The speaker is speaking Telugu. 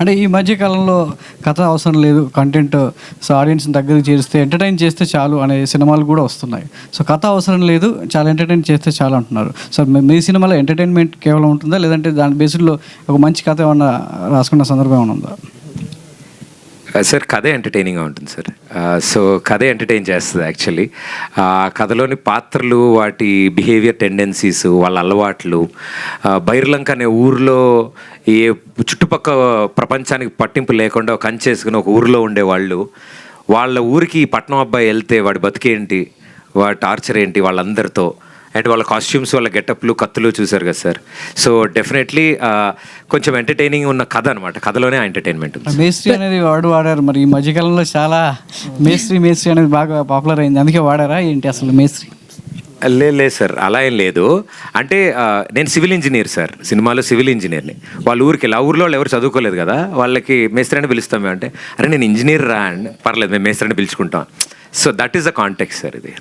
అంటే ఈ మధ్య కాలంలో కథ అవసరం లేదు కంటెంట్ సో ఆడియన్స్ దగ్గరికి చేస్తే ఎంటర్టైన్ చేస్తే చాలు అనే సినిమాలు కూడా వస్తున్నాయి. సో కథ అవసరం లేదు చాలా ఎంటర్టైన్ చేస్తే చాలు అంటున్నారు. సో మీ- సినిమాలో ఎంటర్టైన్మెంట్ కేవలం ఉంటుందా? లేదంటే దాని బేస్డ్లో ఒక మంచి కథ ఏమన్నా రాసుకున్న సందర్భం ఏమైనా ఉందా? Uh, సార్ కథే ఎంటర్టైనింగ్గా ఉంటుంది సార్ సో uh, కథే ఎంటర్టైన్ చేస్తుంది యాక్చువల్లీ ఆ uh, కథలోని పాత్రలు వాటి బిహేవియర్ టెండెన్సీస్ వాళ్ళ అలవాట్లు బైర్లంక అనే ఊర్లో ఏ చుట్టుపక్క ప్రపంచానికి పట్టింపు లేకుండా కంచేసుకుని ఒక ఊరిలో ఉండేవాళ్ళు వాళ్ళ ఊరికి పట్నం అబ్బాయి వెళ్తే వాడి బతికేంటి వాడి టార్చర్ ఏంటి వాళ్ళందరితో అండ్ వాళ్ళ కాస్ట్యూమ్స్ వాళ్ళ గెటప్లు కత్తులు చూసారు కదా సార్. సో డెఫినెట్లీ కొంచెం ఎంటర్టైనింగ్ ఉన్న కథ అనమాట కథలోనే ఎంటర్టైన్మెంట్ మేస్త్రి అనేది వాడు వాడారు మరి. ఈ మధ్యకాలంలో చాలా మేస్త్రి మేస్త్రి అనేది బాగా పాపులర్ అయింది. అందుకే వాడారా ఏంటి అసలు మేస్త్రి? లే లేదు సార్. అలా ఏం లేదు. అంటే నేను సివిల్ ఇంజనీర్ సార్. సినిమాలో సివిల్ ఇంజనీర్ని. వాళ్ళ ఊరికి వెళ్ళి ఆ ఊర్లో వాళ్ళు ఎవరు చదువుకోలేదు కదా. వాళ్ళకి మేస్త్రి అని పిలుస్తాం అంటే అరే నేను ఇంజనీర్ రా అండి పర్లేదు మేము మేస్త్రి అని పిలుచుకుంటాం. So that is the context sir ఇది.